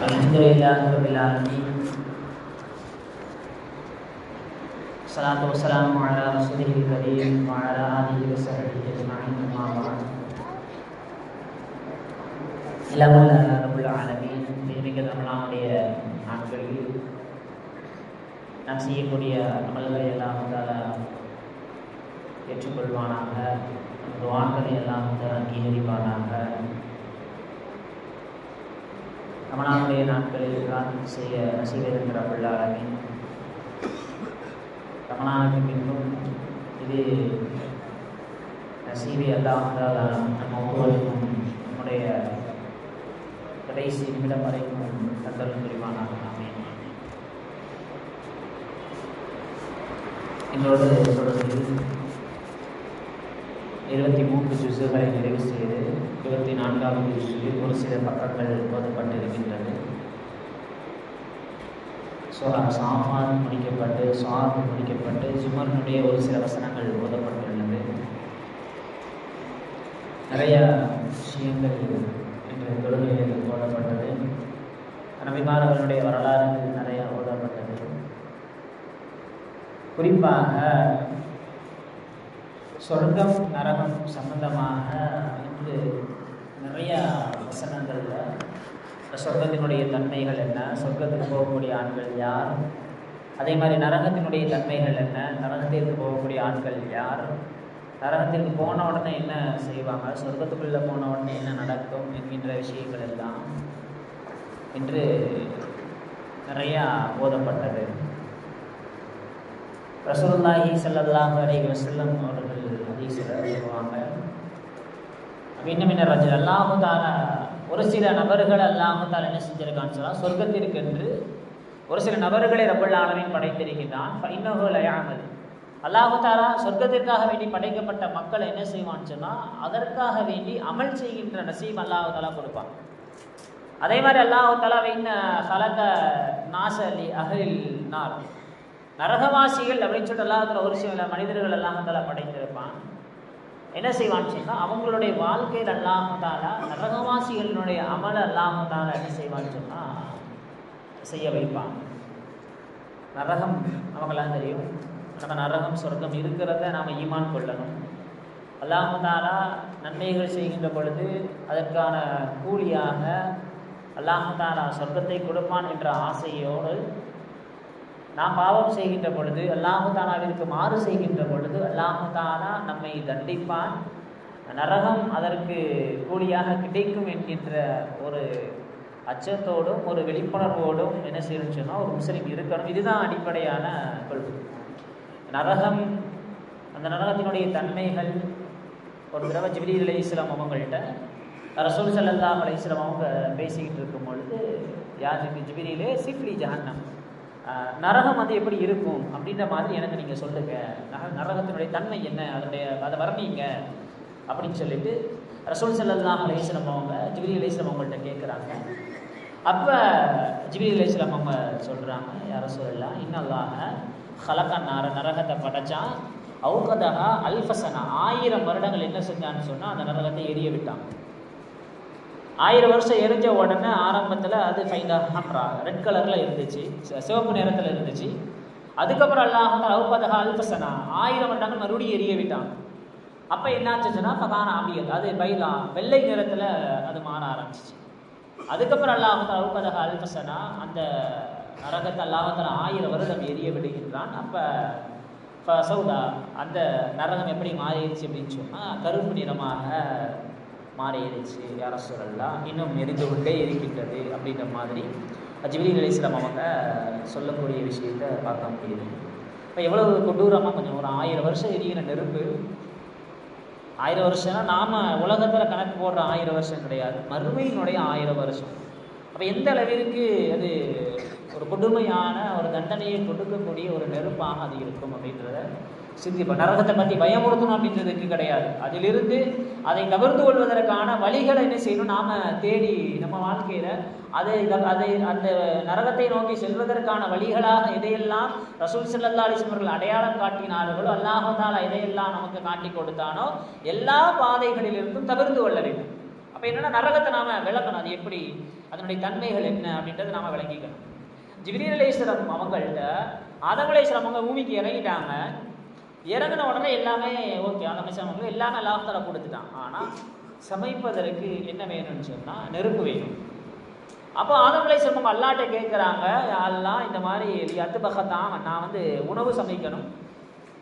الحمد لله رب العالمين الصلاة والسلام على رسوله الكريم وعلى آله وصحبه أجمعين أما بعد இளவல்ல ரபுல் ஆலமீன் மிக தமிழாவுடைய நாட்களில் நாம் செய்யக்கூடிய அமல்களை எல்லாம் வந்து ஏற்றுக்கொள்வானாக துவாக்களை எல்லாம் வந்து அங்கீகரிப்பானாக ரமணாவுடைய நாட்களில் பிரார்த்தனை செய்ய நசீவிருக்கிற பிள்ளாரமே ரமணாவுக்கு பின்பும் இது நசீவி அல்லாமல் நம்ம ஒவ்வொருக்கும் நம்முடைய கடைசி நிமிடம் வரைக்கும் தந்தரும் புரிவானாக நாமே எங்களோடு தொடர்பில் இருபத்தி மூன்று ஜுசுகளை நிறைவு செய்து இருபத்தி நான்காவது ஜுசுவில் ஒரு சில பக்கங்கள் ஓதப்பட்டிருக்கின்றது ஸோ சாஃபான் முடிக்கப்பட்டு சாத் முடிக்கப்பட்டு ஜுமர்னுடைய ஒரு சில வசனங்கள் ஓதப்பட்டுள்ளது. நிறைய விஷயங்கள் இன்று தொழுகையில் ஓதப்பட்டது. நபிமாரவர்களுடைய வரலாறு நிறைய ஓதப்பட்டது. குறிப்பாக சொர்க்கம் நரகம் சம்பந்தமாக இன்று நிறையா வசனங்களில் சொர்க்கத்தினுடைய தன்மைகள் என்ன? சொர்க்கத்துக்கு போகக்கூடிய ஆண்கள் யார்? அதே மாதிரி நரகத்தினுடைய தன்மைகள் என்ன? நரகத்திற்கு போகக்கூடிய ஆண்கள் யார்? நரகத்திற்கு போன உடனே என்ன செய்வாங்க? சொர்க்கத்துக்குள்ளே போன உடனே என்ன நடக்கும்? என்கின்ற விஷயங்கள் எல்லாம் என்று நிறையா போதப்பட்டது. ரசூலுல்லாஹி ஸல்லல்லாஹு அலைஹி வஸல்லம் அவர்கள் ஹதீஸில் சொல்லுவாங்க இன்னும் என்ன ரஜல் அல்லாஹு ஒரு சில நபர்கள் அல்லாஹு தாலா என்ன செஞ்சிருக்கான்னு சொன்னால் சொர்க்கத்திற்கென்று ஒரு சில நபர்களை ரப்பல் ஆலமின் படைத்திருக்கிறான். இன்னொரு லயாமல் அல்லாஹுதாரா சொர்க்கத்திற்காக வேண்டி படைக்கப்பட்ட மக்களை என்ன செய்வான்னு சொன்னால் அதற்காக வேண்டி அமல் செய்கின்ற நசீப் அல்லாஹு தாலா கொடுப்பான். அதே மாதிரி அல்லாஹு தாலா வைன ஹலக நாசலி அகில் நார் நரகவாசிகள் அப்படின்னு சொல்லிட்டு அல்லாஹத்தில் ஒரு சில மனிதர்கள் அல்லாஹால படைத்திருப்பான். என்ன செய்வான்னு சொன்னால் அவங்களுடைய வாழ்க்கையில் அல்லாஹாலா நரகவாசிகளினுடைய அமல அல்லாஹாலா என்ன செய்வான்னு சொன்னால் செய்ய வைப்பான். நரகம் நமக்கெல்லாம் தெரியும். நம்ம நரகம் சொர்க்கம் இருக்கிறத நாம் ஈமான் கொள்ளணும். அல்லாஹாலா நன்மைகள் செய்கின்ற பொழுது அதற்கான கூலியாக அல்லாஹாலா சொர்க்கத்தை கொடுப்பான் என்ற ஆசையோடு நாம் பாவம் செய்கின்ற பொழுது அல்லாஹு தாலாவிற்கு மாறு செய்கின்ற பொழுது அல்லாஹு தாலா நம்மை தண்டிப்பான். நரகம் அதற்கு கூலியாக கிடைக்கும் என்கின்ற ஒரு அச்சத்தோடும் ஒரு விழிப்புணர்வோடும் என்ன செய்யணும்னு சொன்னால் ஒரு முஸ்லீம் இருக்கணும். இதுதான் அடிப்படையான கொள்கை. நரகம் அந்த நரகத்தினுடைய தன்மைகள் ஒரு தடவை ஜிபிரி அலி இஸ்லாம் அவங்கள்ட்ட ரசூல் சல்லா அலி இஸ்லாம் அவங்க பேசிக்கிட்டு இருக்கும் பொழுது யாருக்கு? ஜிபிரியிலே சிப்லி ஜஹன்னம். நரகம் வந்து எப்படி இருக்கும் அப்படின்ற மாதிரி எனக்கு நீங்கள் சொல்லுங்கள் நர நரகத்தினுடைய தன்மை என்ன? அதனுடைய அதை வர்ணிங்க அப்படின்னு சொல்லிட்டு ரசூல் சல்லாம் அலிஸ்லம் அவங்க ஜிபிரி அலிஸ்லாம் அவங்கள்ட்ட கேட்குறாங்க. அப்போ ஜிபிரி அலிஸ்லாம் அவங்க சொல்கிறாங்க யார சொல்லலாம் இன்னல்லாக ஹலக்கா நர நரகத்தை படைச்சான். அவுகதகா அல்ஃபசனா ஆயிரம் வருடங்கள் என்ன செஞ்சான்னு சொன்னால் அந்த நரகத்தை எரிய விட்டான். ஆயிரம் வருஷம் எரிஞ்ச உடனே ஆரம்பத்தில் அது ஃபைனா ஹம்ரா ரெட் கலரில் இருந்துச்சு. சிவப்பு நிறத்தில் இருந்துச்சு. அதுக்கப்புறம் அல்லாஹ் அவுபதகா அல்பசனா. ஆயிரம் வருடங்கள் மறுபடியும் எரிய விட்டான். அப்போ என்னாச்சுன்னா பகான ஆபியல் அது பைலா வெள்ளை நிறத்தில் அது மாற ஆரம்பிச்சிச்சு. அதுக்கப்புறம் அல்லாஹ் அவுபதகா அல்பசனா அந்த நரகத்தை அல்லாஹத்தில் ஆயிரம் வருடம் எரிய விடுகின்றான். அப்போ சவுதா அந்த நரகம் எப்படி மாறிடுச்சு அப்படின்னு சொன்னால் கருப்பு நிறமாக மாறிடுச்சு யார சொல்லலாம் இன்னும் எரிந்து கொண்டே இருக்கின்றது அப்படின்ற மாதிரி ஜிபிலி அலிஸ்லாம் அவங்க சொல்லக்கூடிய விஷயத்த பார்க்க முடியுது இப்போ எவ்வளவு கொடூரமாக கொஞ்சம் ஒரு ஆயிரம் வருஷம் எரிகிற நெருப்பு. ஆயிரம் வருஷம்னா நாம் உலகத்தில் கணக்கு போடுற ஆயிரம் வருஷம் கிடையாது. மறுமையினுடைய ஆயிரம் வருஷம். அப்போ எந்த அளவிற்கு அது ஒரு கொடுமையான ஒரு தண்டனையை கொடுக்கக்கூடிய ஒரு நெருப்பாக அது இருக்கும் அப்படின்றத சிந்திப்போம் நரகத்தை பற்றி பயமுறுத்தணும் அப்படின்றதுக்கு கிடையாது. அதிலிருந்து அதை தவிர்த்து கொள்வதற்கான வழிகளை என்ன செய்யணும்? நாம் தேடி நம்ம வாழ்க்கையில் அதை அதை அந்த நரகத்தை நோக்கி செல்வதற்கான வழிகளாக எதையெல்லாம் ரசூல் சல்லா அலிஸ்மர்கள் அடையாளம் காட்டினார்களோ அல்லாஹால எதையெல்லாம் நமக்கு காட்டி கொடுத்தானோ எல்லா பாதைகளிலிருந்தும் தவிர்த்து கொள்ள வேண்டும். அப்போ என்னென்னா நரகத்தை நாம் விளக்கணும். அது எப்படி? அதனுடைய தன்மைகள் என்ன அப்படின்றத நாம் விளங்கிக்கணும். ஜிப்ரீல் அவங்கள்ட்ட ஆதம் அவங்க பூமிக்கு இறங்கிட்டாங்க. இறங்கின உடனே எல்லாமே ஓகே ஆதம் அலைஹிஸ்ஸலாம் எல்லாமே லாபத்தில் கொடுத்துட்டான் ஆனால் சமைப்பதற்கு என்ன வேணும்னு சொன்னால் நெருப்பு வேணும். அப்போ ஆதமலை செல்வம் அல்லாட்ட கேட்குறாங்க அல்லாஹ் இந்த மாதிரி அத்து பகத்தான் நான் வந்து உணவு சமைக்கணும்.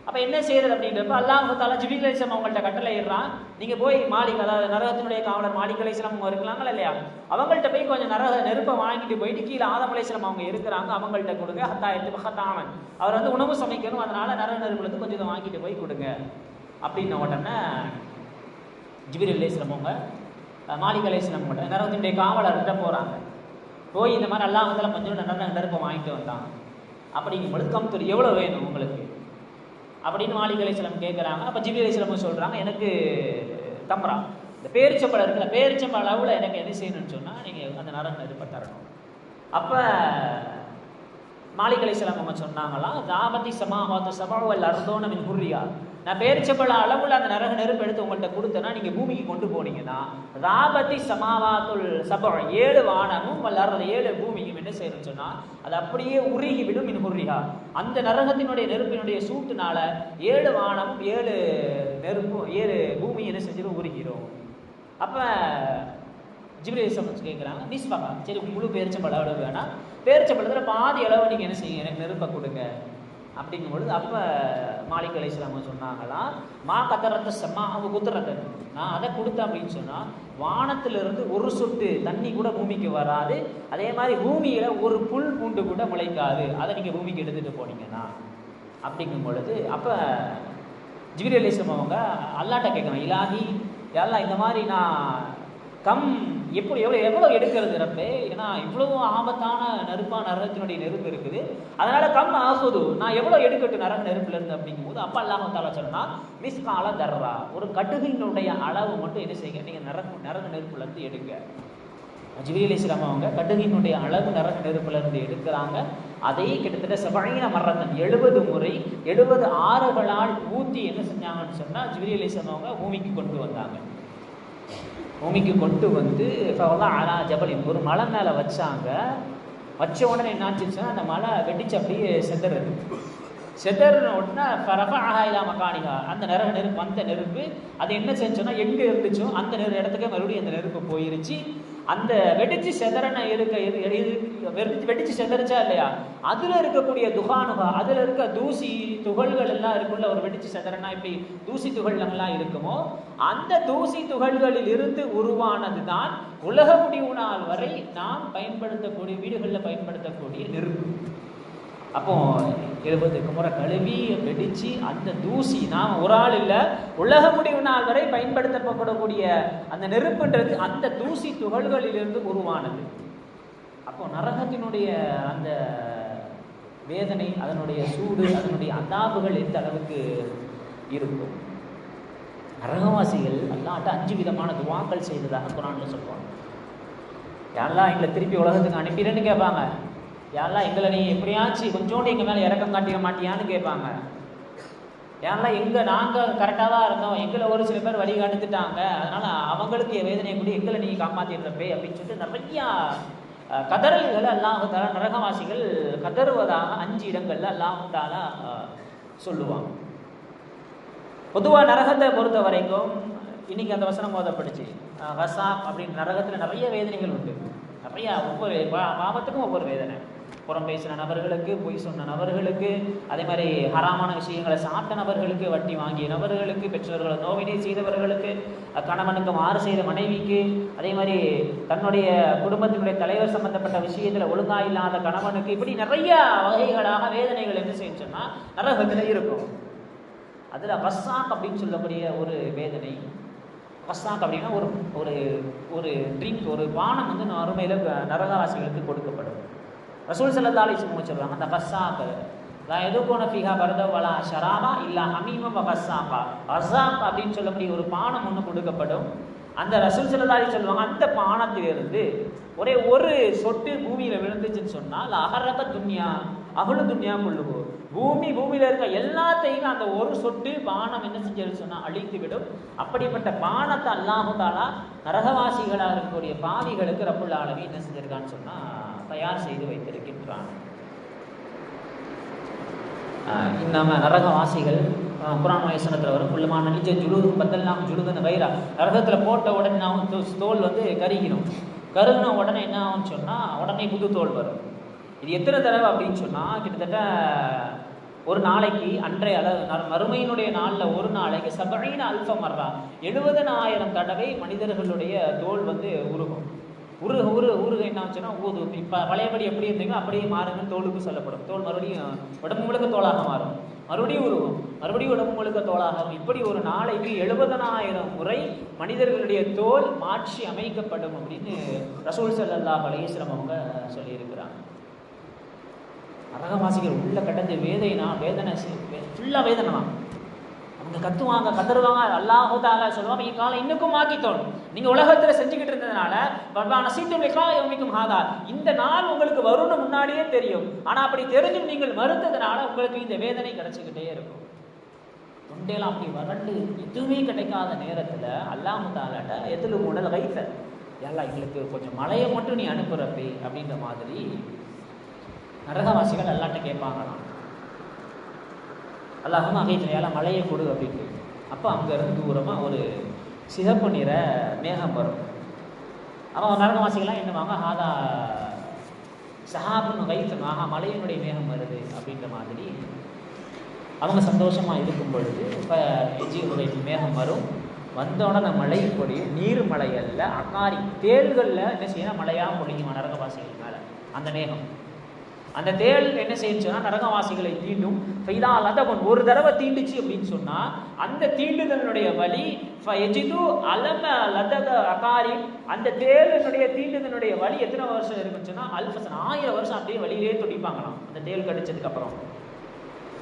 அப்போ என்ன செய்யறது அப்படின்றப்ப அல்லாஹ் தாலா ஜிபில் அலிஸ்லாம் அவங்கள்ட்ட கட்டளை இடுறான். நீங்கள் போய் மாளிகை அதாவது நரகத்தினுடைய காவலர் மாலிக் அலிஸ்லாம் அவங்க இருக்கலாங்களா இல்லையா? அவங்கள்ட்ட போய் கொஞ்சம் நரக நெருப்பை வாங்கிட்டு போயிட்டு கீழே ஆதம் அலிஸ்லாம் அவங்க இருக்கிறாங்க. அவங்கள்ட்ட கொடுங்க. ஹத்தா எட்டு பகத்தாமன் அவர் வந்து உணவு சமைக்கணும். அதனால நரக நெருப்புலேருந்து கொஞ்சம் இதை வாங்கிட்டு போய் கொடுங்க. அப்படின்ன உடனே ஜிபிர் அலிஸ்லாம் அவங்க அஹ், மாலிக் அலிஸ்லாம் அவங்க நரகத்தினுடைய காவலர்கிட்ட போகிறாங்க போய் இந்த மாதிரி அல்லாஹ் வந்து கொஞ்சம் நரக நெருப்பை வாங்கிட்டு வந்தாங்க அப்படிங்கும் பொழுது கம்தூர் எவ்வளோ வேணும் உங்களுக்கு? அப்படின்னு மாளிகை அலிஸ்லாம் கேட்குறாங்க அப்போ ஜிபி அலிஸ்லாம் சொல்கிறாங்க எனக்கு தம்ரா. இந்த பேரிச்சம்பழம் இருக்குல்ல பேரிச்சம்பழ அளவில் எனக்கு என்ன செய்யணும்னு சொன்னால் நீங்கள் அந்த நரக இது தரணும். அப்போ மாளிகை அலிஸ்லாம் அவங்க சொன்னாங்களாம் தாபதி சமாவாத்து சமாவல் அர்தோன மின் நான் பேரிச்சம்பழ அளவில் அந்த நரக நெருப்பு எடுத்து உங்கள்கிட்ட கொடுத்தேன்னா நீங்கள் பூமிக்கு கொண்டு போனீங்கன்னா ராபத்தி சமாவாத்துல் சபா ஏழு வானமும் வளர்ற ஏழு பூமிக்கும் என்ன செய்யணும்னு சொன்னால் அது அப்படியே உருகி விடும் இன் ஹுர்ரியா அந்த நரகத்தினுடைய நெருப்பினுடைய சூட்டுனால ஏழு வானமும் ஏழு நெருப்பும் ஏழு பூமி என்ன செஞ்சிடும் உருகிடும் அப்போ ஜிப்ரேல் சமச்சு கேட்குறாங்க நிஸ்பாக்கா சரி முழு பேரிச்சம்பழம் அளவு வேணாம். பேரிச்சம்பழத்தில் பாதி அளவு நீங்கள் என்ன செய்யுங்க எனக்கு நெருப்பை கொடுங்க. அப்படிங்கும் பொழுது அப்போ மாலிக் அலி இஸ்லாம சொன்னாங்களாம் மா கத்தரத்த செம்மா அவங்க குத்துறத. நான் அதை கொடுத்தேன் அப்படின்னு சொன்னால் வானத்திலிருந்து ஒரு சொட்டு தண்ணி கூட பூமிக்கு வராது. அதே மாதிரி பூமியில் ஒரு புல் பூண்டு கூட முளைக்காது. அதை நீங்கள் பூமிக்கு எடுத்துகிட்டு போனீங்கன்னா. அப்படிங்கும் பொழுது அப்போ ஜிபிரி அலி இஸ்லாம் அவங்க அல்லாட்ட கேட்கணும் இலாகி எல்லாம் இந்த மாதிரி நான் கம் எப்படி எவ்வளோ எவ்வளோ எடுக்கிறது ரப்பே? ஏன்னா இவ்வளவு ஆபத்தான நெருப்பான நரகத்தினுடைய நெருப்பு இருக்குது. அதனால கம் ஆகுது நான் எவ்வளோ எடுக்கட்டும் நரக நெருப்புல இருந்து அப்படிங்கும்போது அப்பா அல்லாம தாலா சொன்னா மிஸ் கால தர்றா ஒரு கடுகினுடைய அளவு மட்டும் என்ன செய்யுங்க? நீங்கள் நரக நரக நெருப்புல இருந்து எடுங்க. ஜிபிரி இஸ்லாம் அவங்க கடுகினுடைய அளவு நரக நெருப்புல இருந்து எடுக்கிறாங்க. அதை கிட்டத்தட்ட செபழீன மரணம் எழுபது முறை எழுபது ஆறுகளால் ஊற்றி என்ன செஞ்சாங்கன்னு சொன்னால் ஜிபிரி இஸ்லாம் அவங்க பூமிக்கு கொண்டு வந்தாங்க. பூமிக்கு கொண்டு வந்து ஃபவல்லா அலா ஜபலின் ஒரு மலை மேலே வச்சாங்க. வச்ச உடனே என்னாச்சுன்னா அந்த மலை வெடிச்சு அப்படியே செதறது. செதறின உடனே ஃபரஃப ஆகாயிலா மக்கானிகா அந்த நெருப்பு நெருப்பு அந்த நெருப்பு அது என்ன செஞ்சோன்னா எங்கே இருந்துச்சோ அந்த நெரு இடத்துக்கே மறுபடியும் அந்த நெருப்பு போயிருச்சு. அந்த வெடிச்சு செதறன இருக்க வெடிச்சு வெடிச்சு செதறிச்சா இல்லையா? அதுல இருக்கக்கூடிய துகானுகா அதுல இருக்க தூசி துகள்கள் எல்லாம் இருக்குள்ள ஒரு வெடிச்சு செதறனா இப்படி தூசி துகள்கள்லாம் இருக்குமோ அந்த தூசி துகள்களில் இருந்து உருவானது தான் உலக முடிவு நாள் வரை நாம் பயன்படுத்தக்கூடிய வீடுகளில் பயன்படுத்தக்கூடிய நெருப்பு. அப்போ எழுபதுக்கு முறை கழுவி வெடித்து அந்த தூசி நாம் ஒரு ஆள் இல்லை உலக முடிவு நாள் வரை பயன்படுத்தப்படக்கூடிய அந்த நெருப்புன்றது அந்த தூசி துகள்களிலிருந்து உருவானது. அப்போ நரகத்தினுடைய அந்த வேதனை அதனுடைய சூடு அதனுடைய அதாபுகள் எந்த அளவுக்கு இருக்கும்? நரகவாசிகள் அல்லாட்ட அஞ்சு விதமான துவாக்கள் செய்ததாக குரான்ல சொல்லுவாங்க. யாரெல்லாம் எங்களை திருப்பி உலகத்துக்கு அனுப்பிடுன்னு கேட்பாங்க. யாரெல்லாம் எங்களை நீ எப்படியாச்சும் கொஞ்சோண்டு எங்கள் மேலே இறக்கம் காட்டிட மாட்டியான்னு கேட்பாங்க. யாரெல்லாம் எங்கே நாங்கள் கரெக்டாக தான் இருந்தோம் எங்களை ஒரு சில பேர் வழி காட்டுட்டாங்க அதனால் அவங்களுக்கு வேதனையை கூட எங்களை நீ காப்பாற்றிடுறப்பே அப்படின்னு சொல்லிட்டு நிறையா கதறல்கள் எல்லாம் அல்லாஹால நரகவாசிகள் கதறுவதாக அஞ்சு இடங்கள்ல அல்லாஹால சொல்லுவாங்க. பொதுவாக நரகத்தை பொறுத்த வரைக்கும் இன்னைக்கு அந்த வசனம் மோதப்படுச்சு ஹசாப் அப்படின்னு நரகத்தில் நிறைய வேதனைகள் உண்டு. நிறையா ஒவ்வொரு பாவத்துக்கும் ஒவ்வொரு வேதனை. புறம் பேசின நபர்களுக்கு பொய் சொன்ன நபர்களுக்கு அதே மாதிரி ஹராமான விஷயங்களை சாப்பிட்ட நபர்களுக்கு வட்டி வாங்கிய நபர்களுக்கு பெற்றோர்களை நோவினை செய்தவர்களுக்கு கணவனுக்கு மாறு செய்த மனைவிக்கு அதே மாதிரி தன்னுடைய குடும்பத்தினுடைய தலைவர் சம்பந்தப்பட்ட விஷயத்தில் ஒழுங்கா இல்லாத கணவனுக்கு இப்படி நிறைய வகைகளாக வேதனைகள் என்ன செய்யும் சொன்னால் நரகத்தில் இருக்கும். அதில் பஸ்ஸாக் அப்படின்னு சொல்லக்கூடிய ஒரு வேதனை. பஸ்ஸாக் அப்படின்னா ஒரு ஒரு ஒரு ட்ரிங்க் ஒரு பானம் வந்து அருமையில் நரகவாசிகளுக்கு கொடுக்கப்படும். ரசூல் சல்லா அலிஸ்லம் சொல்லுவாங்க அந்த பஸ்ஸாப்பு நான் எது போன ஃபிஹா பரத வலா ஷராபா இல்லா ஹமீம கஸ்ஸாக்கா அப்படின்னு சொல்லக்கூடிய ஒரு பானம் ஒன்று கொடுக்கப்படும். அந்த ரசூல் சல்லா சொல்லுவாங்க அந்த பானத்திலிருந்து ஒரே ஒரு சொட்டு பூமியில் விழுந்துச்சுன்னு சொன்னால் அகரக துன்யா அகுழு துன்யா கொள்ளுவோம் பூமி பூமியில் இருக்க எல்லாத்தையும் அந்த ஒரு சொட்டு பானம் என்ன செஞ்சது சொன்னால் அழித்து விடும் அப்படிப்பட்ட பானத்தை அல்லாஹு தாலா நரகவாசிகளாக இருக்கக்கூடிய பாவிகளுக்கு ரப்புல் ஆலமி என்ன செஞ்சிருக்கான்னு சொன்னால் தயார் செய்து வைத்திருக்கின்றான். நம்ம நரகவாசிகள் புராண குரான் வயசனத்தில் வரும் குள்ளமான நிஜ ஜுழுது பத்தல்லாம் ஜுழுதுன்னு வைரா நரகத்தில் போட்ட உடனே நான் தோல் வந்து கருகிடும் கருகின உடனே என்ன ஆகும்னு சொன்னால் உடனே புது தோல் வரும். இது எத்தனை தடவை அப்படின்னு சொன்னால் கிட்டத்தட்ட ஒரு நாளைக்கு அன்றைய அளவு ந- மறுமையினுடைய நாளில் ஒரு நாளைக்கு சபைன அல்பம் வர்றா. எழுபதனாயிரம் தடவை மனிதர்களுடைய தோல் வந்து உருகும். உருக உருக உருக என்ன ஆச்சுன்னா ஊது இப்போ பழையபடி எப்படி இருந்தீங்களோ அப்படியே மாறுங்கன்னு தோலுக்கு சொல்லப்படும். தோல் மறுபடியும் உடம்பு முழுக்க தோலாக மாறும். மறுபடியும் உருவம் மறுபடியும் உடம்பு முழுக்க தோலாக மாறும். இப்படி ஒரு நாளைக்கு எழுபதனாயிரம் முறை மனிதர்களுடைய தோல் மாற்றி அமைக்கப்படும் அப்படின்னு ரசூல் ஸல்லல்லாஹு அலைஹி அவங்க சொல்லியிருக்கிறாங்க. நரகவாசிகள் உள்ள கடந்து வேதைனா வேதனை ஃபுல்லாக வேதனை தான். இங்கே கத்துவாங்க கதறுவாங்க அல்லாஹோ தாலா சொல்லுவாங்க. இக்காலம் காலம் இன்னுக்கும் ஆக்கித்தோம் நீங்கள் உலகத்தில் செஞ்சுக்கிட்டு இருந்ததுனால பர்பான சீட்டும் யோமிக்கும் ஹாதா. இந்த நாள் உங்களுக்கு வரும்னு முன்னாடியே தெரியும். ஆனால் அப்படி தெரிஞ்சும் நீங்கள் மறுத்ததுனால உங்களுக்கு இந்த வேதனை கிடைச்சிக்கிட்டே இருக்கும். தொண்டையெல்லாம் அப்படி வறண்டு எதுவுமே கிடைக்காத நேரத்தில் அல்லாஹு தாலாட்ட எதில் உடல் வைத்த. எல்லாம் எங்களுக்கு கொஞ்சம் மழையை மட்டும் நீ அனுப்புகிறப்பே அப்படின்ற மாதிரி நரகவாசிகள் அல்லாட்ட கேட்பாங்களாம். அல்லாஹும் அகைத்திரையால் மழையை கொடு அப்படின்ட்டு அப்போ அங்கேருந்து தூரமாக ஒரு சிகப்பு நிற மேகம் வரும். அவன் நரகவாசிகள்லாம் என்னவாங்க ஹாதா சஹாபுன்னு வைத்தன் ஆஹா மலையினுடைய மேகம் வருது அப்படின்ற மாதிரி அவங்க சந்தோஷமாக இருக்கும் பொழுது இப்போ எஜியுடைய மேகம் வரும். வந்தோடனே அந்த மழை பொழியும். நீர் மழை அக்காரி தேள்களில் என்ன செய்யணும் மழையாக பொழியும் நரகவாசிகள் மேலே அந்த மேகம். அந்த தேள் என்ன செய்யுச்சுன்னா நரகவாசிகளை தீண்டும். ஃபைதா லதபன் ஒரு தடவை தீண்டுச்சு அப்படின்னு சொன்னால் அந்த தீண்டுதலினுடைய வலி எஜிது அலம லதக அகாரி. அந்த தேளினுடைய தீண்டுதலினுடைய வலி எத்தனை வருஷம் இருக்குன்னு சொன்னால் அல்ஃபசன் ஆயிரம் வருஷம் அப்படியே வழியிலே துடிப்பாங்களாம். அந்த தேள் கடிச்சதுக்கு அப்புறம்.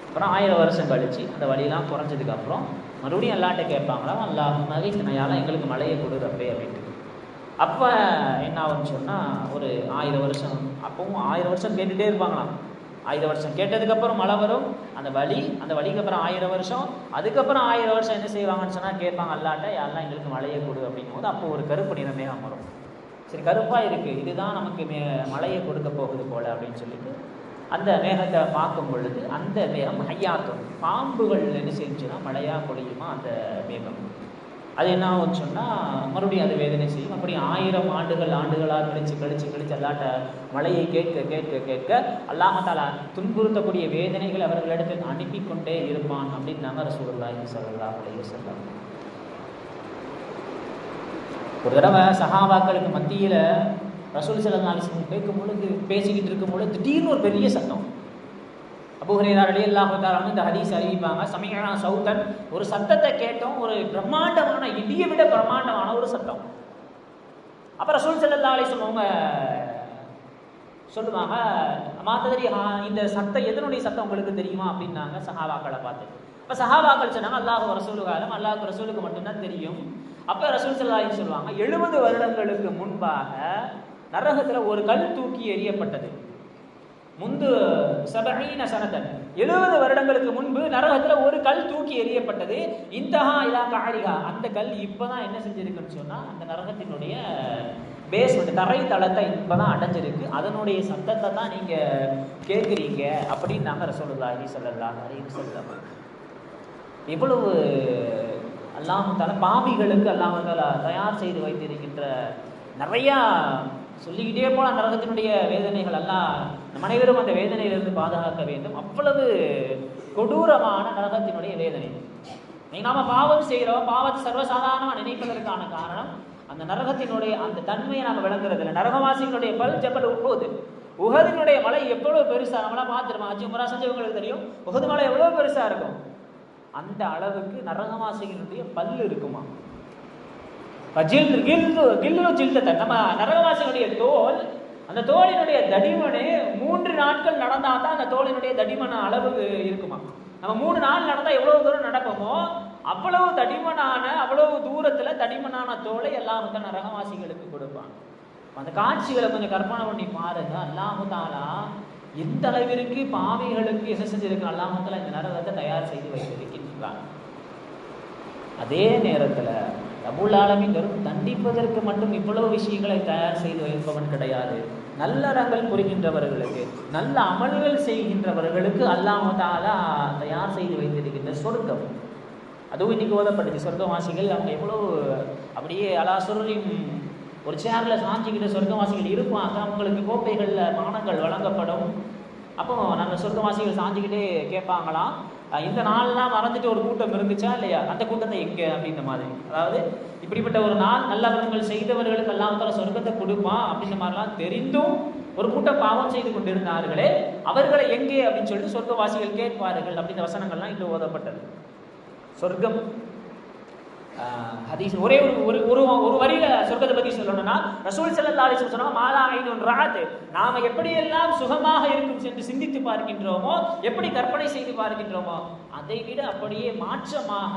அப்புறம் ஆயிரம் வருஷம் கழிச்சு அந்த வழியெல்லாம் குறைஞ்சதுக்கு அப்புறம் மறுபடியும் எல்லாட்ட கேட்பாங்களாம் அல்லாஹ் மகிழ்ச்சினையால எங்களுக்கு மழையை கொடுறப்பே அப்படின்ட்டு. அப்போ என்ன ஆகும்னு சொன்னால் ஒரு ஆயிரம் வருஷம். அப்பவும் ஆயிரம் வருஷம் கேட்டுகிட்டே இருப்பாங்களாம். ஆயிரம் வருஷம் கேட்டதுக்கப்புறம் மழை வரும் அந்த வலி அந்த வழிக்கு அப்புறம் ஆயிரம் வருஷம் அதுக்கப்புறம் ஆயிரம் வருஷம் என்ன செய்வாங்கன்னு சொன்னால் கேட்பாங்க அல்லாட்ட யாரெல்லாம் எங்களுக்கு மழையை கொடு அப்படிங்கும் போது அப்போ ஒரு கருப்பு நிற மேகம் வரும் சரி கருப்பாக இருக்குது இதுதான் நமக்கு மே மழையை கொடுக்க போகுது போல் அப்படின்னு சொல்லிட்டு அந்த மேகத்தை பார்க்கும் பொழுது அந்த மேகம் ஹையாத்தும் பாம்புகள் என்ன செஞ்சுன்னா மழையாக பொழியுமா அந்த மேகம். அது என்ன ஆகும்னு சொன்னால் மறுபடியும் அது வேதனை செய்யும். அப்படி ஆயிரம் ஆண்டுகள் ஆண்டுகளாக கழிச்சு கழிச்சு கழிச்சு அல்லாட்ட மழையை கேட்க கேட்க கேட்க அல்லாஹாலா துன்புறுத்தக்கூடிய வேதனைகள் அவர்களிடத்தில் அனுப்பி கொண்டே இருப்பான் அப்படின்னு நாங்கள் ரசூலுல்லாஹி ஸல்லல்லாஹு அலைஹி வஸல்லம். ஒரு தடவை சஹாபாக்களுக்கு மத்தியில் ரசூல் ஸல்லல்லாஹு அலைஹி கேட்கும் பொழுது பேசிக்கிட்டு இருக்கும் பொழுது திடீர்னு ஒரு பெரிய சத்தம். அபுஹரேரா அலி இந்த ஹதீஸ் அறிவிப்பாங்க. சமீகனா சவுத்தன் ஒரு சத்தத்தை கேட்டோம் ஒரு பிரம்மாண்டமான இடிய விட பிரம்மாண்டமான ஒரு சத்தம். அப்புறம் ரசூல் செல்லா அலிசம் அவங்க சொல்லுவாங்க மாத்ததரி இந்த சத்தம் எதனுடைய சத்தம் உங்களுக்கு தெரியுமா? அப்படின்னாங்க சஹாபாக்களை பார்த்து. இப்போ சஹாபாக்கள் சொன்னாங்க அல்லாஹ் ரசூலு காலம் அல்லாஹ் ரசூலுக்கு மட்டும்தான் தெரியும். அப்போ ரசூல் ஸல்லல்லாஹு சொல்லுவாங்க எழுபது வருடங்களுக்கு முன்பாக நரகத்தில் ஒரு கல் தூக்கி எறியப்பட்டது. முந்து சபீன சனதன் எழுபது வருடங்களுக்கு முன்பு நரகத்துல ஒரு கல் தூக்கி எறியப்பட்டது. இந்தஹா இலா காரிகா அந்த கல் இப்பதான் என்ன செஞ்சிருக்குன்னு சொன்னா அந்த நரகத்தினுடைய பேஸ்மெண்ட் தரை தளத்தை இப்பதான் அடைஞ்சிருக்கு. அதனுடைய சத்தத்தை தான் நீங்க கேட்குறீங்க அப்படின்னு நாங்கள் சொல்லலாம் ஸல்லல்லாஹு அலைஹி வஸல்லம். எவ்வளவு அல்லாஹ் தஆலா பாவிகளுக்கு அல்லாஹ் தஆலா தயார் செய்து வைத்திருக்கின்ற நிறையா சொல்லிக்கிட்டே போன நரகத்தினுடைய வேதனைகள் எல்லாம் அனைவரும் அந்த வேதனையிலிருந்து பாதுகாக்க வேண்டும். அவ்வளவு கொடூரமான நரகத்தினுடைய வேதனை. நீ நாம பாவம் செய்கிறோம். பாவத்தை சர்வசாதாரணமாக நினைப்பதற்கான காரணம் அந்த நரகத்தினுடைய அந்த தன்மையை நாம் விளங்குறது இல்லை. நரகவாசிகளுடைய பல் செப்பல் உகது உகதினுடைய மலை எவ்வளவு பெருசா நம்மளாம் பார்த்துருமா அஞ்சு முறை செஞ்சவங்களுக்கு தெரியும். உகது மலை எவ்வளவு பெருசா இருக்கும்? அந்த அளவுக்கு நரகவாசிகளுடைய பல் இருக்குமா? ஜில் கில்லு கில்லு ஜில்தத்தை நம்ம நரகவாசிகளுடைய தோல் அந்த தோலினுடைய தடிமனு மூன்று நாட்கள் நடந்தால் தான் அந்த தோலினுடைய தடிமன அளவு இருக்குமா? நம்ம மூணு நாள் நடந்தால் எவ்வளோ தூரம் நடப்போமோ அவ்வளவு தடிமனான அவ்வளவு தூரத்தில் தடிமனான தோலை எல்லாம் வந்து நரகவாசிகளுக்கு கொடுப்பாங்க. அந்த காட்சிகளை கொஞ்சம் கற்பனை பண்ணி பாருங்க. அல்லாமுத்தாலா எந்த அளவிற்கு பாவிகளுக்கு என்ன செஞ்சிருக்க அல்லாமத்தில் இந்த நரகத்தை தயார் செய்து வைத்திருக்கின்றான். அதே நேரத்தில் ரபுல் ஆலமின் வெறும் தண்டிப்பதற்கு மட்டும் இவ்வளவு விஷயங்களை தயார் செய்து வைப்பவன் கிடையாது. நல்லறங்கள் புரிகின்றவர்களுக்கு நல்ல அமல்கள் செய்கின்றவர்களுக்கு அல்லாமதாலா தயார் செய்து வைத்திருக்கின்ற சொர்க்கம். அதுவும் இன்னைக்கு ஓதப்பட்டுச்சு சொர்க்கவாசிகள் அவங்க எவ்வளவு அப்படியே அலாசுரின் ஒரு சேரில் சாஞ்சிக்கிட்ட சொர்க்கவாசிகள் இருப்பாங்க. அவங்களுக்கு கோப்பைகளில் பானங்கள் வழங்கப்படும். அப்போ நம்ம சொர்க்கவாசிகள் சாஞ்சிக்கிட்டே கேட்பாங்களாம். இந்த நாள்லாம் மறந்துட்டு ஒரு கூட்டம் இருந்துச்சா இல்லையா? அந்த கூட்டத்தை எங்கே அப்படின்ற மாதிரி? அதாவது இப்படிப்பட்ட ஒரு நாள் நல்லவர்கள் செய்தவர்களுக்கு அல்லாமத்தால சொர்க்கத்தை கொடுப்பான் அப்படின்ற மாதிரிலாம் தெரிந்தும் ஒரு கூட்டம் பாவம் செய்து கொண்டிருந்தார்களே அவர்களை எங்கே அப்படின்னு சொல்லிட்டு சொர்க்கவாசிகள் கேட்பார்கள் அப்படின்ற வசனங்கள்லாம் இன்று ஓதப்பட்டது. சொர்க்கம் ஹதீஸ் ஒரே ஒரு ஒரு ஒரு ஒரு வரியில சொர்க்கத்தை பத்தி சொல்லணும்னா ரசூல் ஸல்லல்லாஹு அலைஹி சொன்னா மாலா ஐநூன் ராத் நாம எப்படியெல்லாம் சுகமாக இருக்கும் என்று சிந்தித்து பார்க்கின்றோமோ எப்படி கற்பனை செய்து பார்க்கின்றோமோ அதை விட அப்படியே மாற்றமாக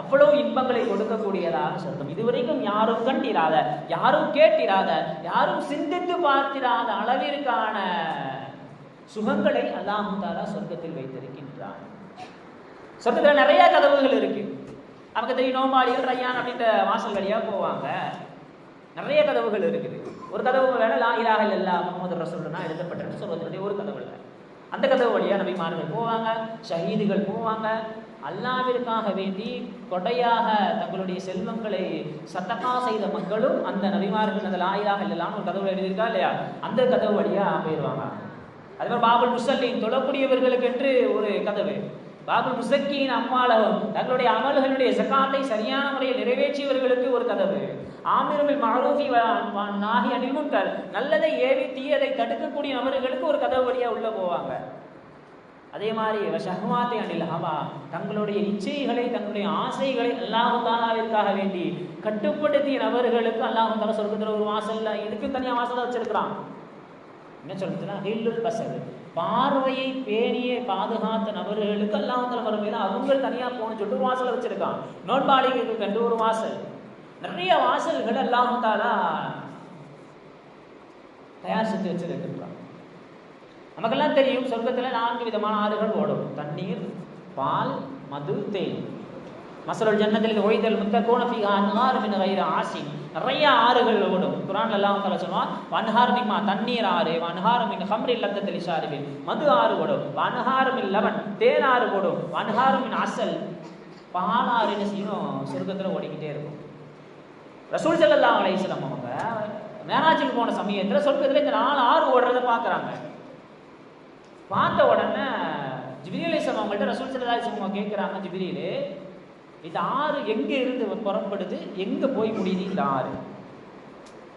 அவ்வளவு இன்பங்களை கொடுக்கக்கூடியதாக சொர்க்கம். இதுவரைக்கும் யாரும் கண்டிராத யாரும் கேட்டிராத யாரும் சிந்தித்து பார்த்திராத அளவிற்கான சுகங்களை அல்லாஹு தாலா சொர்க்கத்தில் வைத்திருக்கின்றான். சொர்க்கத்தில் நிறைய கதவுகள் இருக்கு. நமக்கு தெரியும் நோமாளிகள் ரையான் அப்படின்ற வாசல் வழியாக போவாங்க. நிறைய கதவுகள் இருக்குது. ஒரு கதவு வேணால் லாயிலாக இல்லா முகமது ரசூல்னா எழுதப்பட்டிருக்கு சொல்வதனுடைய ஒரு கதவு இல்லை அந்த கதவு வழியாக நபிமார்கள் போவாங்க ஷஹீதுகள் போவாங்க. அல்லாவிற்காக வேண்டி கொடையாக தங்களுடைய செல்வங்களை சத்தகா செய்த மக்களும் அந்த நபிமார்கள் அந்த லாயிலாக இல்லலான்னு ஒரு கதவு எழுதியிருக்கா இல்லையா? அந்த கதவு வழியாக போயிடுவாங்க அதே மாதிரி பாபுல் முசல்லின் தொழக்கூடியவர்களுக்கு என்று ஒரு கதவு. பாபுல் முசக்கியின் அம்மாளகம் தங்களுடைய அமல்களுடைய ஜகாத்தை சரியான முறையில் நிறைவேற்றியவர்களுக்கு ஒரு கதவு. ஆமிருமில் மஹரூஃபி நாகி அனில் நல்லதை ஏவி தீயதை தடுக்கக்கூடிய நபர்களுக்கு ஒரு கதவு வழியா உள்ள போவாங்க. அதே மாதிரி ஷஹ்மாத்தை அணில் ஹவா தங்களுடைய இச்சைகளை தங்களுடைய ஆசைகளை அல்லாஹு தாலாவிற்காக வேண்டி கட்டுப்படுத்திய நபர்களுக்கு அல்லாஹு தாலா சொல்கிற ஒரு வாசல்ல இதுக்கு தனியாக வாசல் வச்சிருக்கிறான். என்ன சொல்றதுன்னா ஹில்லுல் பசர். பார்வையை பேணியே பாதுகாத்த நபர்களுக்கு அல்லாஹ் வரும் மறுமையில அவங்க தனியாக போகணும்னு சொல்லிட்டு ஒரு வச்சுருக்கான் வச்சிருக்கான். நோன்பாளிகளுக்கு கண்டு ஒரு வாசல். நிறைய வாசல்கள் அல்லாஹ் தயார் செஞ்சு வச்சிருக்கிறான் நமக்கெல்லாம் தெரியும் சொர்க்கத்தில் நான்கு விதமான ஆறுகள் ஓடும். தண்ணீர் பால் மது தேன். மசருல் ஜன்னத்தில் ஒய்தல் முத்தகோன ஃபி அன்ஹார் மின் கைர ஆசின். நிறைய ஆறுகள் ஓடும். குரான் எல்லாம் சொல்ல சொல்லுவான் வன்ஹார் மிம்மா தண்ணீர் ஆறு வன்ஹார் மின் ஹம்ரில் லத்தத்தில் ஷாரிபின். மது ஆறு ஓடும். வன்ஹார் மின் லவன் தேன் ஆறு ஓடும். வன்ஹார் மின் அசல். பாலாறுன்னு செய்யும் சொர்க்கத்தில் ஓடிக்கிட்டே இருக்கும். ரசூல் ஸல்லல்லாஹு அலைஹி வஸல்லம் அவங்க மேராஜுக்கு போன சமயத்தில் சொர்க்கத்துல இந்த நாலு ஆறு ஓடுறத பார்க்குறாங்க. பார்த்த உடனே ஜிபிரி அலிஸ்லாம் அவங்கள்ட்ட ரசூல் ஸல்லல்லாஹு அலைஹி கேட்குறாங்க ஜிபிரியிலே இந்த ஆறு எங்கே இருந்து புறப்படுது? எங்கே போய் முடியுது இந்த ஆறு?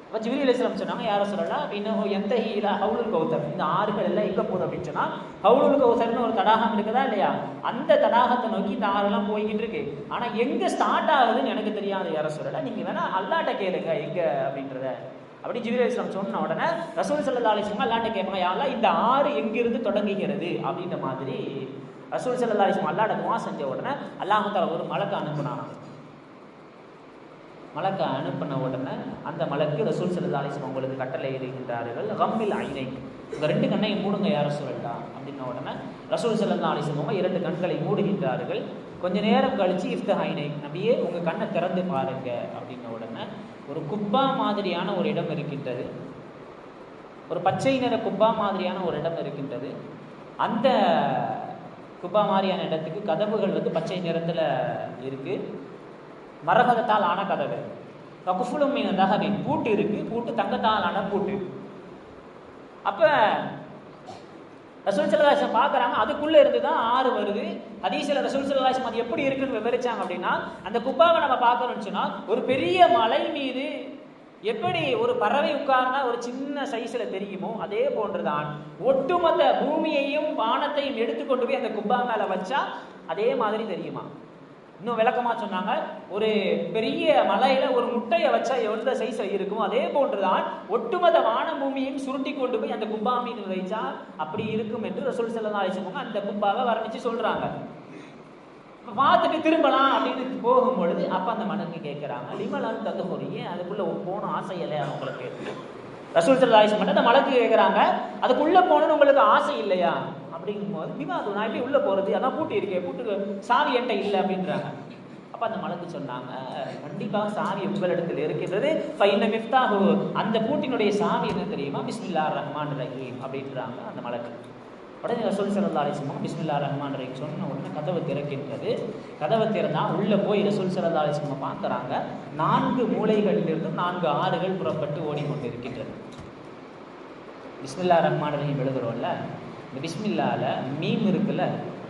அப்போ ஜிபிரி அலிஸ்லாம் சொன்னாங்க யார சொல்லலாம் இன்னும் எந்த ஹீரா ஹவுலுல் கௌதர். இந்த ஆறுகள் எல்லாம் எங்கே போகுது அப்படின்னு சொன்னால் ஹவுலுல் கௌசர்னு ஒரு தடாகம் இருக்குதா இல்லையா? அந்த தடாகத்தை நோக்கி இந்த ஆறெல்லாம் போய்கிட்டு இருக்கு. ஆனால் எங்கே ஸ்டார்ட் ஆகுதுன்னு எனக்கு தெரியாது யாரை சொல்லலாம் நீங்கள் வேணால் அல்லாட்ட கேளுங்க எங்கே அப்படின்றத. அப்படி ஜிபிரி அலிஸ்லாம் சொன்ன உடனே ரசூல் சல்லா அலிஸ்லாம் அல்லாட்ட கேட்பாங்க யாரெல்லாம் இந்த ஆறு எங்கிருந்து தொடங்குகிறது? அப்படின்ற மாதிரி ரசூல் சல்லா இஸ்லாம் அல்லாட துவா செஞ்ச உடனே அல்லாஹால ஒரு மலக்கு அனுப்புனாங்க மலக்கு அனுப்பின உடனே அந்த மலக்கு ரசூல் சல்லா அலிஸ்லாம் உங்களுக்கு கட்டளை இடுகின்றார்கள் ரம்மில் ஐனை உங்கள் ரெண்டு கண்ணையும் மூடுங்க யார சொல்லட்டா அப்படின்ன உடனே ரசூல் சல்லா அலிஸ்லாம் இரண்டு கண்களை மூடுகின்றார்கள். கொஞ்ச நேரம் கழிச்சு இஃப்த ஐனை நம்பியே உங்கள் கண்ணை திறந்து பாருங்க அப்படின்ன உடனே ஒரு குப்பா மாதிரியான ஒரு இடம் இருக்கின்றது. ஒரு பச்சை நிற குப்பா மாதிரியான ஒரு இடம் இருக்கின்றது. அந்த குப்பா மாதிரியான இடத்துக்கு கதவுகள் வந்து பச்சை நிறத்தில் இருக்குது மரகதத்தால் ஆன கதவு. ககுஃபுலும் மீன் தகவின் பூட்டு இருக்குது பூட்டு தங்கத்தால் ஆன பூட்டு. அப்போ ரசூல் சல்லாசம் பார்க்குறாங்க அதுக்குள்ளே இருந்து தான் ஆறு வருது. ஹதீஸில் ரசூல் சல்லாசம் அது எப்படி இருக்குன்னு விவரிச்சாங்க அப்படின்னா அந்த குப்பாவை நம்ம பார்க்கணும்னு சொன்னால் ஒரு பெரிய மலை மீது எப்படி ஒரு பறவை உட்கார்னா ஒரு சின்ன சைஸில் தெரியுமோ அதே போன்றுதான். ஒட்டுமொத்த பூமியையும் வானத்தையும் எடுத்துக்கொண்டு போய் அந்த குப்பா மேலே வச்சா அதே மாதிரி தெரியுமா? இன்னும் விளக்கமாக சொன்னாங்க ஒரு பெரிய மலையில் ஒரு முட்டையை வச்சா எவ்வளவு சைஸ் இருக்கும் அதே போன்றுதான் ஒட்டுமொத்த வான பூமியையும் சுருட்டி கொண்டு போய் அந்த குப்பா மீது வைச்சா அப்படி இருக்கும் என்று ரசூல் செல்லதான் அழைச்சவங்க அந்த கும்பாவை வர்ணித்து சொல்கிறாங்க பார்த்துட்டு திரும்பலாம் அப்படின்னு போகும்பொழுது அப்போ அந்த மனக்கு கேட்குறாங்க லிமலான் தகுமுறையே அதுக்குள்ள அதுக்குள்ளே போன ஆசை இல்லையா உங்களுக்கு? ரசூல் சல்லா மட்டும் அந்த மலக்கு கேட்குறாங்க அதுக்குள்ளே போகணும்னு உங்களுக்கு ஆசை இல்லையா? அப்படிங்கும்போது அது நான் எப்படி உள்ளே போகிறது அதான் பூட்டி இருக்கே பூட்டு சாவி என்கிட்ட இல்லை அப்படின்றாங்க. அப்போ அந்த மலக்கு சொன்னாங்க கண்டிப்பாக சாவி உங்களிடத்தில் இருக்கின்றது. ஃபைன மிஃப்தாகு அந்த பூட்டினுடைய சாவி என்ன தெரியுமா? பிஸ்மில்லா ரஹ்மான் ரஹீம் அப்படின்றாங்க அந்த மலக்கு உடனே ரசூல் சல்லா அலிஸ்லாம் பிஸ்மில்லா ரஹ்மான் ரஹீம் சொன்ன உடனே கதவை திறக்கின்றது. கதவை திறந்தா உள்ளே போய் ரசூல் சல்லா அலிஸ்லாம் பார்க்குறாங்க. நான்கு மூளைகளிலிருந்தும் நான்கு ஆறுகள் புறப்பட்டு ஓடிக்கொண்டிருக்கின்றது. பிஸ்மில்லா ரஹ்மான் ரஹீம் எழுதுகிறோம்ல இந்த பிஸ்மில்லாவில் மீம் இருக்குல்ல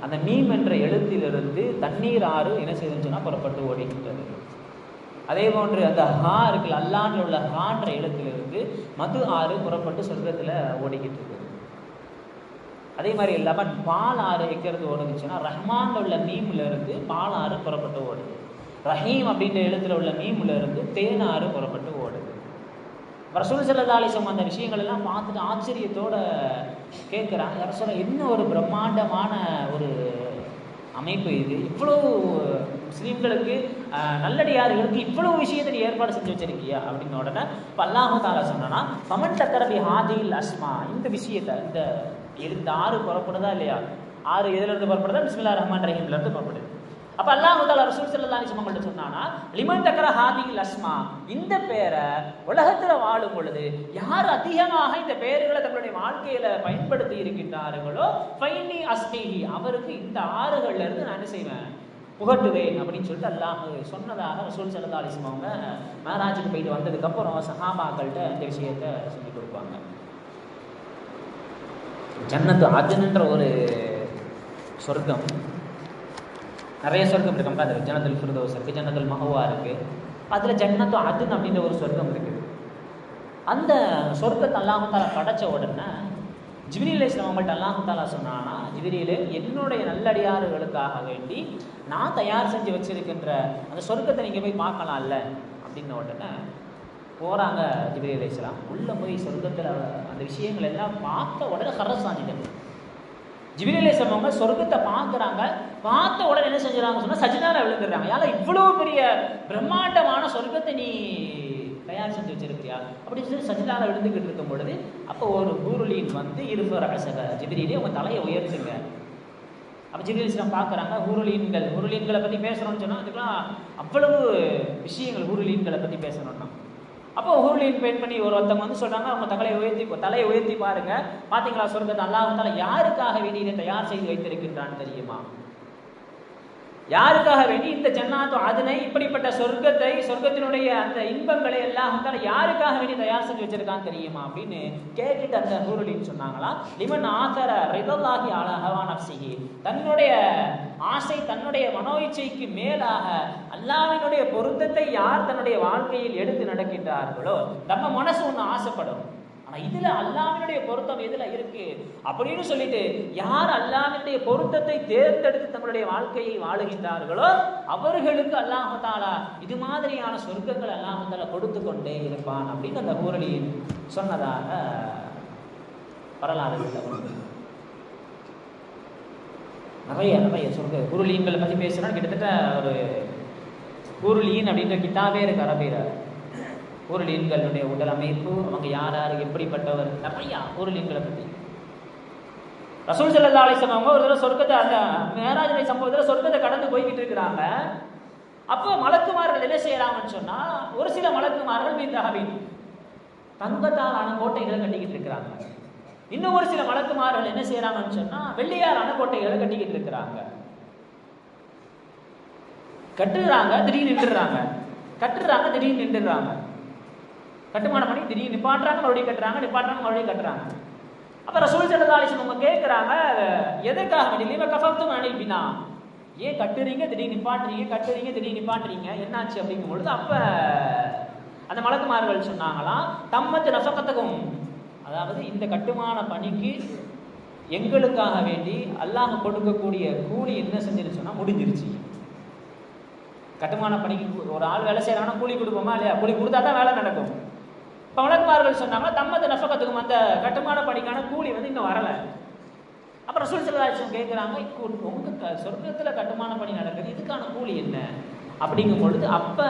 அந்த மீம் என்ற எழுத்திலிருந்து தண்ணீர் ஆறு என்ன செய்துன்னு புறப்பட்டு ஓடிக்கின்றது. அதே போன்று அந்த ஹா இருக்குல்ல அல்லான்னு உள்ள ஹான்ற எழுத்திலிருந்து மது ஆறு புறப்பட்டு சொர்க்கத்தில் ஓடிக்கிட்டு இருக்குது. அதே மாதிரி இல்லாமல் பால் ஆறு வைக்கிறது ஓடுச்சுன்னா ரஹ்மான்ல உள்ள மீம்ல இருந்து பால் ஆறு புறப்பட்டு ஓடுது. ரஹீம் அப்படின்ற எழுத்துல உள்ள மீம்ல இருந்து தேன் ஆறு புறப்பட்டு ஓடுது. ரசூல் சல்லா அந்த விஷயங்கள் எல்லாம் பார்த்துட்டு ஆச்சரியத்தோட கேட்குறாங்க ரசூல என்ன ஒரு பிரம்மாண்டமான ஒரு அமைப்பு இது. இவ்வளோ முஸ்லீம்களுக்கு நல்லடியார்களுக்கு இவ்வளவு விஷயத்தை நீ ஏற்பாடு செஞ்சு வச்சிருக்கியா? அப்படின்னு உடனே இப்போ அல்லாஹு சொன்னா பமன் தக்கரபி ஹாதில் அஸ்மா. இந்த விஷயத்தை இந்த எழுத்து ஆறு புறப்படுதா இல்லையா? ஆறு எதுல இருந்து புறப்படுதா? பிஸ்மில்லா ரஹ்மான் ரஹீம்ல இருந்து புறப்படுது. அப்ப அல்லாஹ் தாலா ரசூல் சல்லா அலைஹி வஸல்லம் சொன்னானா லிமன் தக்கர ஹாதில் அஸ்மா இந்த பேரை உலகத்துல வாழும் பொழுது யார் அதிகமாக இந்த பெயர்களை தங்களுடைய வாழ்க்கையில பயன்படுத்தி இருக்கின்றார்களோ ஃபைனி அஸ்மிஹி அவருக்கு இந்த ஆறுகள்ல இருந்து நான் என்ன செய்வேன்? புகட்டுவேன் அப்படின்னு சொல்லிட்டு அல்லாஹ் சொன்னதாக ரசூல் சல்லா அலைஹி அவங்க மேராஜுக்கு போயிட்டு வந்ததுக்கப்புறம் சஹாபாக்கள்கிட்ட இந்த விஷயத்தை சொல்லி கொடுப்பாங்க. ஜன்னத்து அஜன்ன்ற ஒரு சொர்க்கம். நிறைய சொர்க்கம் இருக்கு. நம்ம அது ஜன்னத்துல் இருக்குது ஜன்னத்தில் மகவா இருக்குது அதில் ஜன்னத்து அதுன் அப்படின்ற ஒரு சொர்க்கம் இருக்குது அந்த சொர்க்கத்தை அல்லாஹாலா படைச்ச உடனே ஜிபிரியில் இஸ்லாம் அவங்கள்ட்ட அல்லாஹாலா ஜிவிரியிலே என்னுடைய நல்லடியாறுகளுக்காக வேண்டி நான் தயார் செஞ்சு வச்சிருக்கின்ற அந்த சொர்க்கத்தை நீங்கள் போய் பார்க்கலாம்ல? அப்படின்ன உடனே போகிறாங்க ஜிபிரியில் இஸ்லாம் உள்ளே போய் சொர்க்கத்தில் அந்த விஷயங்கள் எல்லாம் பார்த்த உடனே ஹரசாஞ்சிட்டு ஜிபிரிலே அவங்க சொர்க்கத்தை பார்க்குறாங்க. பார்த்த உடனே என்ன செஞ்சுறாங்க சொன்னால் சஜிதால விழுந்துடுறாங்க. யாரும் இவ்வளோ பெரிய பிரம்மாண்டமான சொர்க்கத்தை நீ தயார் செஞ்சு வச்சிருக்கியா? அப்படின்னு சொல்லி சஜிதால விழுந்துக்கிட்டு இருக்கும் பொழுது அப்போ ஒரு ஊருளின் வந்து இருவர் அரசக ஜிபிரியிலே உங்கள் தலையை உயர்த்துங்க. அப்போ ஜிபிரி இஸ்லாம் பார்க்குறாங்க ஊருளீன்கள் ஊருளீன்களை பற்றி பேசுகிறோன்னு சொன்னால் அதுக்கெல்லாம் அவ்வளவு விஷயங்கள் ஊருளீன்களை பற்றி பேசணும்னா. அப்போ ஊருளின் பெண் பண்ணி ஒரு ஒருத்தவங்க வந்து சொல்கிறாங்க அவங்க தலையை உயர்த்தி தலையை உயர்த்தி பாருங்க. பார்த்தீங்களா சொர்க்கத்தை அல்லாஹ் தால யாருக்காக வேண்டி இதை தயார் செய்து வைத்திருக்கின்றான்னு தெரியுமா? யாருக்காக வேண்டி இந்த ஜன்னாத்தோ அதனை இப்படிப்பட்ட சொர்க்கத்தை சொர்க்கத்தினுடைய அந்த இன்பங்களை எல்லாம் வந்தாலும் யாருக்காக வேண்டி தயார் செஞ்சு வச்சிருக்கான் தெரியுமா அப்படின்னு கேட்டுட்டு அந்த ஊருளின்னு சொன்னாங்களா லிமன் ஆசர ரிதல்லாஹி அலா ஹவா தன்னுடைய ஆசை தன்னுடைய மனோ இச்சைக்கு மேலாக அல்லாவினுடைய பொருத்தத்தை யார் தன்னுடைய வாழ்க்கையில் எடுத்து நடக்கின்றார்களோ நம்ம மனசு ஒன்று ஆசைப்படும் ஆனால் இதில் அல்லாவினுடைய பொருத்தம் எதில் இருக்கு அப்படின்னு சொல்லிட்டு யார் அல்லாவினுடைய பொருத்தத்தை தேர்ந்தெடுத்து தங்களுடைய வாழ்க்கையை வாழுகின்றார்களோ அவர்களுக்கு அல்லாமத்தாலா இது மாதிரியான சொர்க்கங்கள் அல்லாமத்தால கொடுத்து கொண்டே இருப்பான் அப்படின்னு அந்த ஊரலியில் சொன்னதாக வரலாறு உண்டு. நிறைய நிறைய சொர்க்க குருலீன்களை பற்றி பேசுனா கிட்டத்தட்ட ஒரு குருலீன் அப்படின்ற கிட்டாவே இருக்கு அரபியில். குருலீன்களுடைய உடல் அமைப்பு அவங்க யார் யார் எப்படிப்பட்டவர் நிறையா குருலீன்களை பற்றி ரசூல் செல்லா அலிசம் அவங்க ஒரு தடவை சொர்க்கத்தை அந்த மேராஜனை சம்பவத்தில் சொர்க்கத்தை கடந்து போய்கிட்டு இருக்கிறாங்க. அப்போ மலக்குமார்கள் என்ன செய்யறாங்கன்னு சொன்னால் ஒரு சில மலக்குமார்கள் மீன் தகவின் தங்கத்தாலான கோட்டைகளை கட்டிக்கிட்டு இருக்கிறாங்க. இன்னும் ஒரு சில மலக்குமார்கள் என்ன செய்யறாங்கன்னு சொன்னா வெள்ளையார் கோட்டைகளை கட்டிக்கிட்டு இருக்கிறாங்க. கட்டுறாங்க திடீர்னு நின்றுறாங்க கட்டுறாங்க திடீர்னு நின்றுறாங்க கட்டுமானம் பண்ணி திடீர்னு நிப்பாட்டுறாங்க மறுபடியும் கட்டுறாங்க நிப்பாட்டுறாங்க மறுபடியும் கட்டுறாங்க. அப்ப ரசூல் சல்லா அலிஸ்லாம் அவங்க கேட்குறாங்க எதுக்காக வேண்டிய லீவ கஃபத்தும் அனுப்பினா ஏன் கட்டுறீங்க திடீர்னு நிப்பாட்டுறீங்க கட்டுறீங்க திடீர்னு நிப்பாட்டுறீங்க? என்னாச்சு? அப்படிங்கும் பொழுது அப்ப அந்த மலக்குமார்கள் சொன்னாங்களாம் தம்மத்து நசக்கத்துக்கும் அதாவது இந்த கட்டுமான பணிக்கு எங்களுக்காக வேண்டி அல்லாஹ் கொடுக்கக்கூடிய கூலி என்ன செஞ்சிருச்சு முடிஞ்சிருச்சு. கட்டுமான பணிக்கு ஒரு ஆள் வேலை செய்கிறாங்கன்னா கூலி கொடுப்போமா இல்லையா? கூலி கொடுத்தா தான் வேலை நடக்கும். இப்போ வழக்குமார்கள் சொன்னாங்க தம்மது நஃபகத்துக்கும் அந்த கட்டுமான பணிக்கான கூலி வந்து இன்னும் வரல. அப்புறம் ரசூல் கேட்குறாங்க உங்க சொர்க்கத்தில் சொர்க்கத்துல கட்டுமான பணி நடக்குது இதுக்கான கூலி என்ன? அப்படிங்கும் பொழுது அப்போ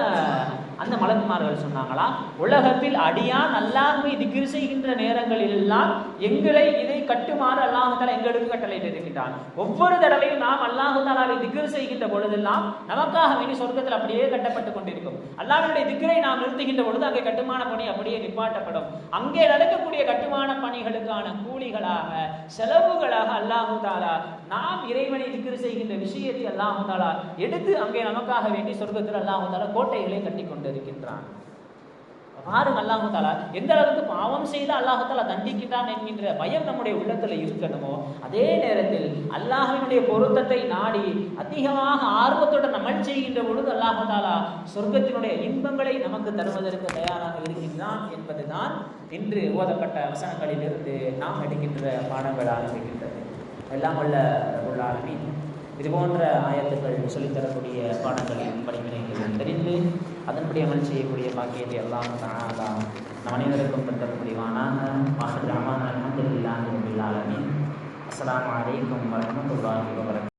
அந்த மலக்குமார்கள் சொன்னாங்களா? உலகத்தில் அடியான் அல்லாஹ்வை திக்ர் செய்கின்ற நேரங்களில் எல்லாம் எங்களை இதை கட்டுமாறு அல்லாஹால எங்களுக்கு கட்டளையிட்டு இருக்கின்றான் ஒவ்வொரு தடவையும் நாம் அல்லாஹு தாலாவை செய்கின்ற பொழுதெல்லாம் நமக்காக வேண்டி சொர்க்கத்தில் அப்படியே கட்டப்பட்டு கொண்டிருக்கும். அல்லாஹ்வுடைய திக்ரை நாம் நிறுத்துகின்ற பொழுது அங்கே கட்டுமான பணி அப்படியே நிப்பாட்டப்படும். அங்கே நடக்கக்கூடிய கட்டுமான பணிகளுக்கான கூலிகளாக செலவு செலவுகளாக அல்லாஹு தாலா நாம் இறைவனை திக்ர் செய்கின்ற விஷயத்தை அல்லாஹு தாலா எடுத்து அங்கே நமக்காக வேண்டி சொர்க்கத்தில் அல்லாஹு தாலா கோட்டைகளை கட்டி கொண்டிருக்கின்றான் பாருங்க அல்லாஹு தாலா எந்த அளவுக்கு பாவம் செய்து அல்லாஹு தண்டிக்கிறான் என்கின்ற பயம் நம்முடைய உள்ளத்துல இருக்கணுமோ அதே நேரத்தில் அல்லாஹினுடைய பொருத்தத்தை நாடி அதிகமாக ஆர்வத்துடன் அமல் செய்கின்ற பொழுது அல்லாஹு தாலா சொர்க்கத்தினுடைய இன்பங்களை நமக்கு தருவதற்கு தயாராக இருக்கின்றான் என்பதுதான் இன்று ஓதப்பட்ட வசனங்களிலிருந்து நாம் எடுக்கின்ற பாடங்களாக இருக்கின்றது. எல்லாம் உள்ள உள்ளாலுமே இது போன்ற ஆயத்துக்கள் சொல்லித்தரக்கூடிய பாடங்களின் படிப்பினைகளை தெரிந்து அதன்படி அமல் செய்யக்கூடிய பாக்கியத்தை எல்லாம் தானா நம் அனைவருக்கும் பெற்ற முடிவானாக மாஹர் ரஹ்மான் அலமதுல்லாஹி ரபில் ஆலமீன். அஸ்ஸலாமு அலைக்கும் வரஹ்மத்துல்லாஹி வபரக்